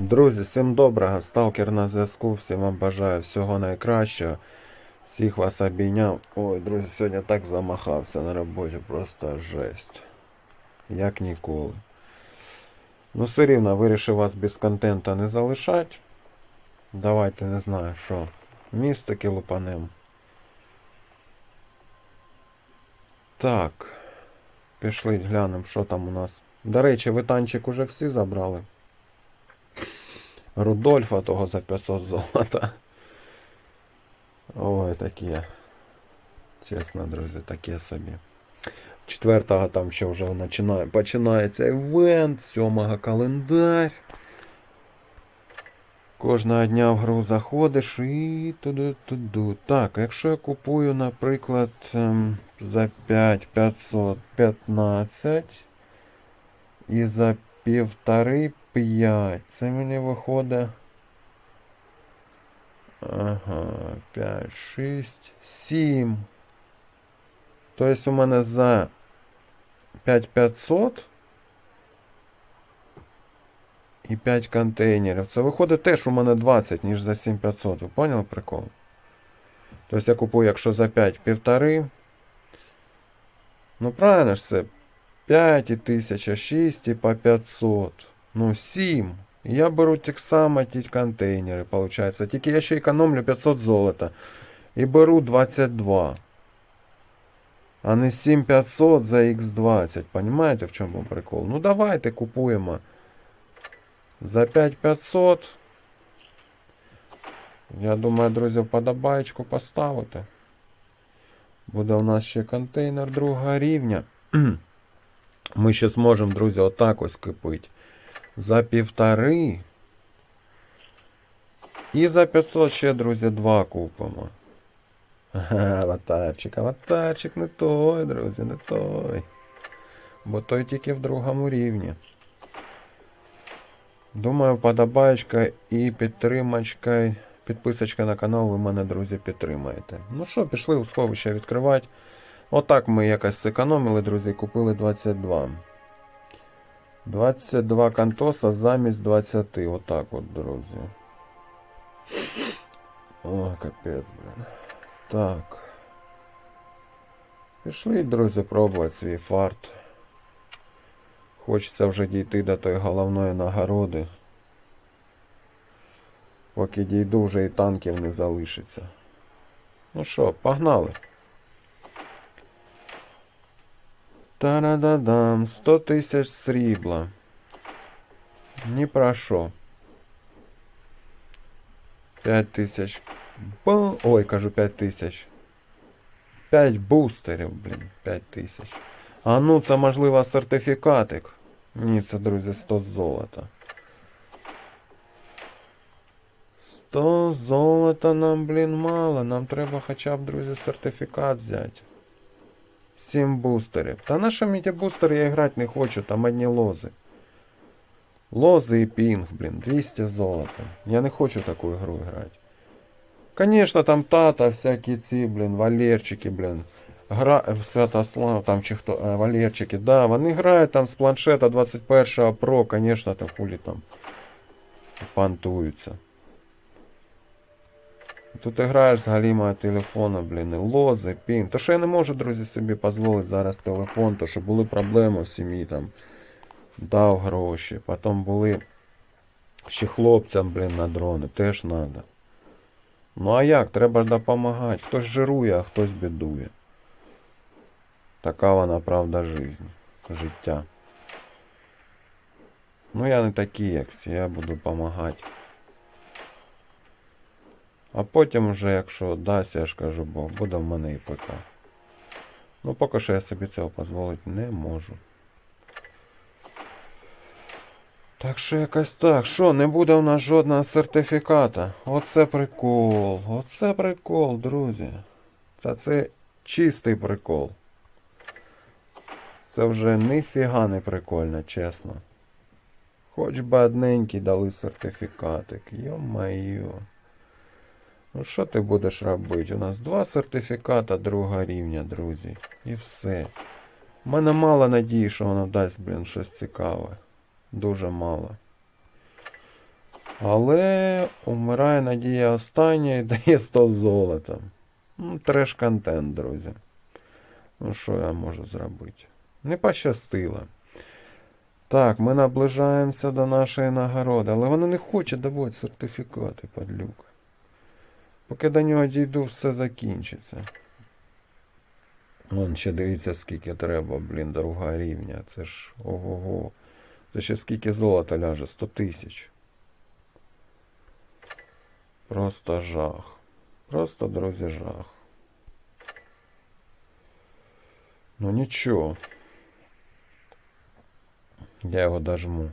Друзі, всім доброго, сталкер на зв'язку, всім вам бажаю всього найкращого. Всіх вас обійняв. Ой, друзі, сьогодні так замахався на роботі, просто жесть. Як ніколи. Ну, все рівно вирішив вас без контента не залишати. Давайте не знаю що. Містики лупанем. Так. Пішли глянемо, що там у нас. До речі, ви танчик уже всі забрали. Рудольфа того за 500 золота. Ой, таке. Чесно, друзі, таке собі. Четвертого там ще вже починає, починається івент, сьомого календар. Кожного дня в гру заходиш і туди-туди. Так, якщо я купую, наприклад, ем, за 5515 і за півтори 5. Це мені виходить. Ага, 5, 6, 7. Тобто у мене за 5500 і 5 контейнерів. Це виходить теж у мене 20, ніж за 7500. Ви поняли прикол? Тобто я купую, якщо за 5 півтори. Ну правильно ж це 5 і 1000, 6 і по 500. Ну, 7. Я беру тих само ті контейнери, получается. Тільки я ще економлю 500 золота. І беру 22. А не 7500 за X20. Понимаете, в чому прикол? Ну давайте купуємо. За 5500. Я думаю, друзі, вподобаєчку поставити. Буде у нас ще контейнер другого рівня. Ми ще зможемо, друзі, отак ось купити. За півтори. І за 500 ще, друзі, два купимо. Аватарчик, аватарчик не той, друзі, не той. Бо той тільки в другому рівні. Думаю, подобаєчка і підтримачка, підписочка на канал ви мене, друзі, підтримаєте. Ну що, пішли у сховище відкривати. Отак ми якось зекономили, друзі, купили 22. 22 кантоса замість 20. Отак от, друзі. О, капець, блін. Так. Пішли, друзі, пробувати свій фарт. Хочеться вже дійти до тої головної нагороди. Поки дійду, вже і танків не залишиться. Ну що, погнали. Та-да-да-дам, 100 тисяч срібла. Ні про що. 5 тисяч. Бу- Ой, кажу 5 тисяч. 5 бустерів, блін, 5 тисяч. А ну, це можливо сертифікатик. Ні, це, друзі, 100 золота. 100 золота нам, блін, мало. Нам треба хоча б, друзі, сертифікат взяти. 7 бустерів. Та на що мені ті бустери я грати не хочу, там одні лози. Лози і пінг, блін, 200 золота. Я не хочу таку ігру грати. Конечно, там тата, всякі ці, блін, Валерчики, блін. Гра... Святослав, там чи хто, е, Валерчики, да, вони грають там з планшета 21 Pro, конечно, там хулі там пантуються. Тут ти граєш з телефона, блін, лози, пін. То що я не можу, друзі, собі дозволити зараз телефон, то що були проблеми в сім'ї там. Дав гроші. Потім були ще хлопцям, блін, на дрони. Теж треба. Ну а як? Треба допомагати. Хтось жирує, а хтось бідує. Така вона правда жизнь. Життя. Ну я не такий, як всі, я буду допомагати. А потім вже, якщо дасть, я ж кажу, бо буде в мене і ПК. Ну поки що я собі цього дозволити не можу. Так що якось так. Що, не буде у нас жодного сертифіката. Оце прикол. Оце прикол, друзі. Це це чистий прикол. Це вже ніфіга не прикольно, чесно. Хоч би одненький дали сертифікатик. Йо-майо. Ну що ти будеш робити? У нас два сертифіката другого рівня, друзі. І все. У мене мало надії, що воно дасть, блін, щось цікаве. Дуже мало. Але умирає надія остання і дає 100 золота. Ну, треш-контент, друзі. Ну, що я можу зробити? Не пощастило. Так, ми наближаємося до нашої нагороди, але вона не хоче давати сертифікати, падлюка. Поки до нього дійду, все закінчиться. Вон ще дивіться, скільки треба, блін, друга рівня. Це ж ого-го. Це ще скільки золота ляже? 100 тисяч. Просто жах. Просто, друзі, жах. Ну нічого. Я його дожму.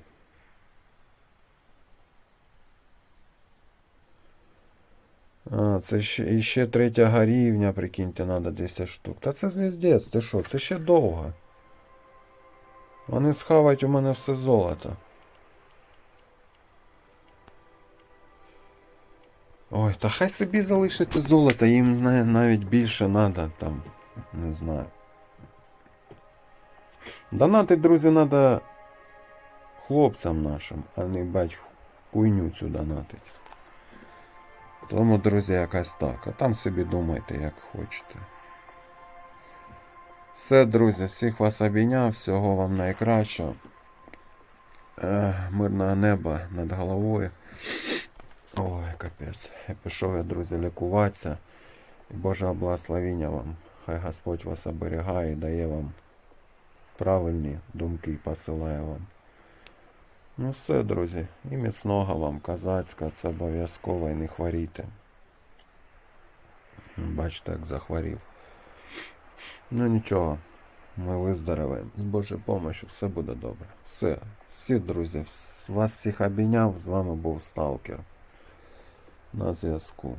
А, це ще, і ще третя рівня, прикиньте, треба 10 штук. Та це звіздець, ти що? Це ще довго. Вони схавають у мене все золото. Ой, та хай собі залишите золото, їм навіть більше треба там. Не знаю. Донати, друзі, треба хлопцям нашим, а не бать хуйню цю донатить. Тому, друзі, якась так. А там собі думайте, як хочете. Все, друзі, всіх вас обійняв, всього вам найкращого. Е, мирного неба над головою. Ой, капець. Я пішов я, друзі, лікуватися. І Божого благословіння вам. Хай Господь вас оберігає і дає вам правильні думки і посилає вам. Ну все, друзі. І міцного вам казацька, це обов'язково і не хворійте. Бачите, як захворів. Ну нічого, ми виздоровеємо. З Божою допомогою все буде добре. Все. Всі, друзі, вас всіх обійняв. З вами був Сталкер. На зв'язку.